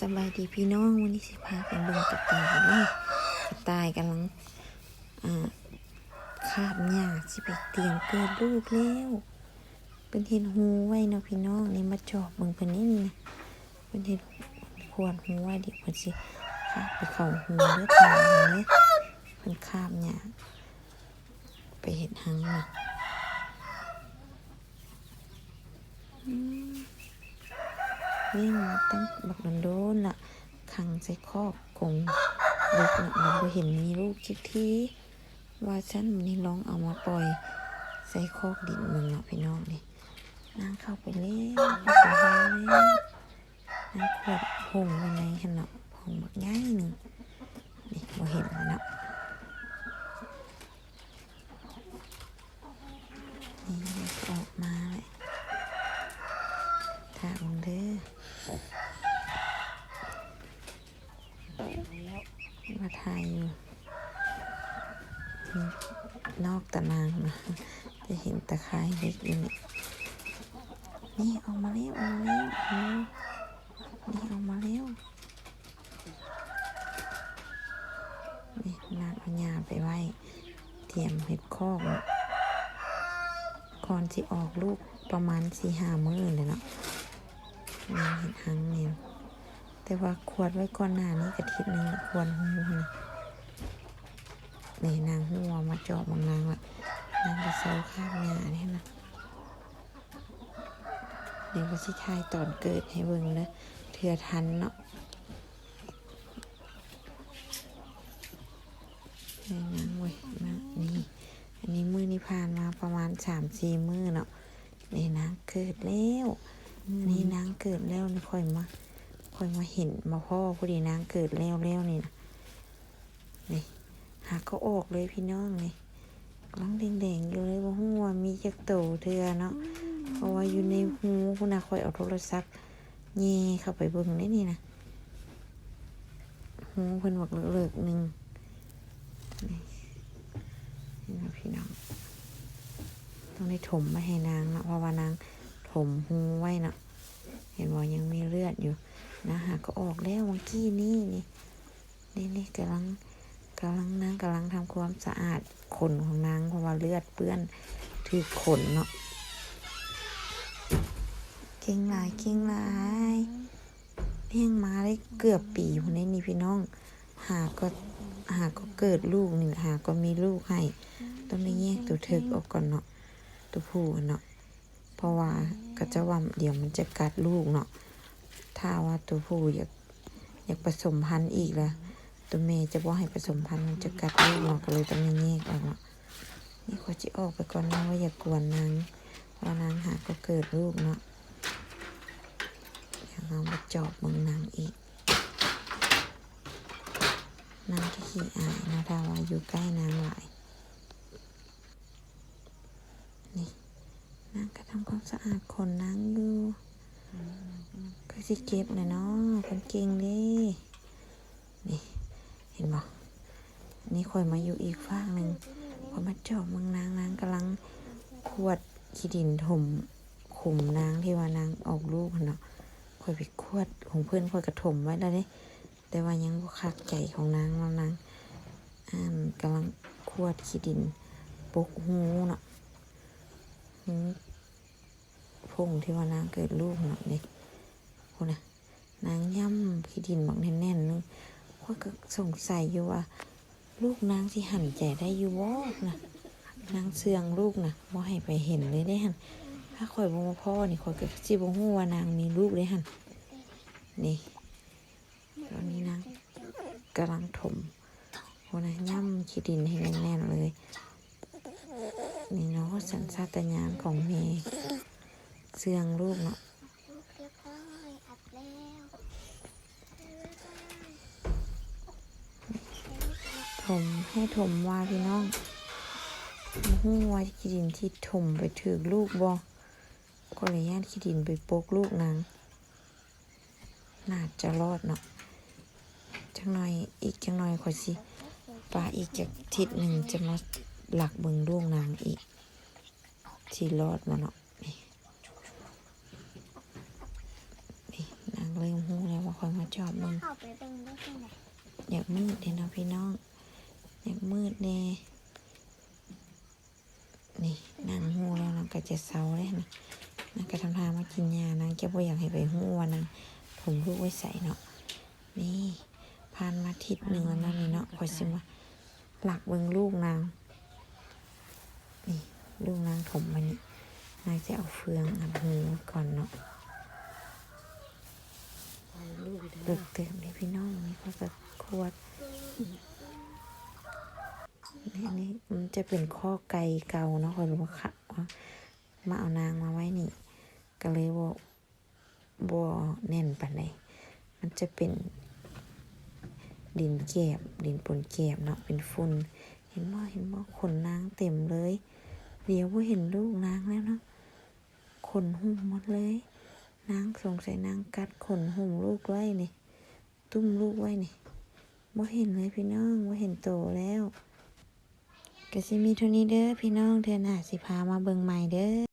สบายดีพี่น้องวันนี้สิพาไปเบิ่งกระต่ายนี่กระต่ายกำลังอ่าคาบหญ้าสิไปเตรียมเกิดลูกแล้วเป็นเห็นหูไว้เนาะพี่น้องนี่มาจอบเบิ่งเพิ่นนี่นะเป็นเห็นขวดหูไว้เดิเพิ่นสิคาบไปเข้าหูเด้อทางนี้เพิ่นคาบหญ้าไปเห็นหังนี่อืม วิ่งมาตั้งบักโดนๆล่ะขังใส่คอกกงเล็กน่ะเราเห็นมีลูกคิกทีว่าฉันมันนี่ลองเอามาปล่อย ใส่คอกดินมึงเนาะพี่น้องนี่นางเข้าไปเล่นไปหาเล่นนางขวดหงไว้ในขนาดหงบักง่ายหนึ่งนี่บ่เห็นแล้วเนาะนี่เลยออกมาเลยถ้ามมึงเด้ มาถ่ายอยู่ นอกตะนางนะจะเห็นตะไคร้เล็กอยู่นี่นี่ออกมาแล้วออกมาแล้วนี่ออกมาแล้วนี่นางเอาหญ้าไปไว้เตรียมเห็ดคอกก่อนที่ออกลูกประมาณสี่ห้ามื้อเลยเนาะ นี่เห็ดหังเนี่ยแต่ว่าขวดไว้ก่อนหน้านี้กะทิหนึ่งควรหูนะนี่นางหัวมาเจาะบางนางละนางจะเซาข้ามงาเนี่นะเดี๋ยวก็สิทายตอนเกิดให้เบิ่งเลยเถื่อทันเนาะนี่นางเว้ยนะนี่อันนี้มือนี่ผ่านมาประมาณสามสี่มือเนาะนี่นางเกิดแล้ว อันนี้นางเกิดแล้วนี่ค่อยมาค่อยมาเห็นมาพ่อพอดีนางเกิดแล้วแล้วนี่นะนี่หาก็ออกเลยพี่น้องนี่กำลังแดงๆอยู่เลยว่าหัวมีจักโตเทือเนาะเพราะว่าอยู่ในหูคุณนาคอยเอาโทรศัพท์เย่เข้าไปเบิ่งได้นี่นะหูเพิ่นบอกเลิกหนึ่งนี่นะพี่น้อง ต้องได้ถมมาให้นางนะเพราะว่านาง ถมหูไว้เนาะเห็นว่ายังมีเลือดอยู่นะหาก็ออกแล้วเมื่อกี้นี่นี่นี่นี่กำลังกำลังนางกำลังทำความสะอาดขนของนางเพราะว่าเลือดเปื้อนถือขนเนาะเก่งหลายเก่งหลายเลี้ยงมาได้เกือบปีคนนี้นี่พี่น้อง หาก็หาก็เกิดลูกนี่หาก็มีลูกให้ต้องได้แยกตัวเถิกออกก่อนเนาะตัวผู้เนาะ เพราะว่าก็จะว่าเดี๋ยวมันจะกัดลูกเนาะถ้าว่าตัวผู้อยากอยากผสมพันธุ์อีกละตัวเมย์จะบอกให้ผสมพันธุ์มันจะกัดลูกเนาะก็เลยต้องแยกออกเนาะนี่ขอจะออกไปก่อนนะว่าอย่ากวนนางเพราะนางหาก็เกิดลูกเนาะอยากเอามาจอบมึงนางอีกนางที่ขี้อายนะถ้าว่าอยู่ใกล้นางหลายนี่นางก็ทำความ สะอาดขนนางอยู่ก็สิเก็บเลยเนาะคนเก่งเดินี่เห็นบ่นี่คอยมาอยู่อีกฟากหนึ่งพอมาเจอบมึงนางนางกำลังขวดขี้ดินถมขุมนางที่ว่านางออกลูกหั่นเนาะคอยไปขวดของเพื่อนคอยกระถมไว้แล้วเด้แต่ว่ายังบ่คักใจของนางแล้วนางอ่านกำลังขวดขี้ดินปกหูเนาะหู พงที่ว่านางเกิดลูกเนาะนี่คนน่ะนางย่ำขี้ดินบักแน่นๆนึงข้อยก็สงสัยอยู่ว่า ลูกนางสิหันใจได้อยู่บ่นะนางเสืองลูกนะบ่ให้ไปเห็นเลยได้หันถ้าข่อยบ่มาพ่อนี่ข่อยก็สิบ่ฮู้ว่านางมีลูกเลยหันนี่ตอนนี้นางกำลังถมคนน่ะย่ำขี้ดินให้แน่นๆเลย นี่เนาะสัญชาตญาณของเมย์ เสืองลูกเนาะเรียบร้อยอัดแล้วถมให้ถมว่าพี่น้องหูว่าขี้ดินที่ถมไปถือลูกบอก็เลยย่านขี้ดินไปโปกลูกนางน่าจะรอดเนาะจังหน่อยอีกจังหน่อยขอสิปลาอีกจากทิศหนึ่งจะมาหลักเบิงลูกนางอีกที่รอดมาเนาะนี่นี่นาง เริ่มหูแล้วว่าคอยมาจอบมึงเข้าไปเบิ่งได้ที่ไหนอยากมืดเด้เนาะพี่น้อง อยากมืดแน่นี่นางหูแล้วนางก็จะเศร้าเลยนะนางก็ทำทางมากินยานางจะบ่อยากให้ไปหูว่านางผมลูกไว้ใส่เนาะนี่ผ่านมาทิศหนึ่งแล้วเนาะนี่เนาะคอยสิมาหลักเบิ่งลูกนางนี่ลูกนางผมมันนี่นางจะเอาเฟืองอัดหูก่อนเนาะ ลูกเลิกเติมเลยพี่น้องนี่เขาก็ขวดนี่อันนี้มันจะเป็นข้อไก่เก่าเนาะคนว่าค่ะว่ามาเอานางมาไว้นี่ ก็เลยว่าบัวแน่นปานใดมันจะเป็นดินแกบดินปนแกบเนาะเป็นฝุ่นเห็นบ่เห็นบ่ขนนางเต็มเลย เดี๋ยวว่าเห็นลูกนางแล้วเนาะขนหุ้มหมดเลย นางสงสัยนางกัดขนห่มลูกไว้นี่ ตุ้มลูกไว้นี่บ่เห็นเลยพี่น้องบ่เห็นโตแล้วก็สิมีเท่านี้เด้อพี่น้องเทื่อหน้าสิพามาเบิ่งใหม่เด้อ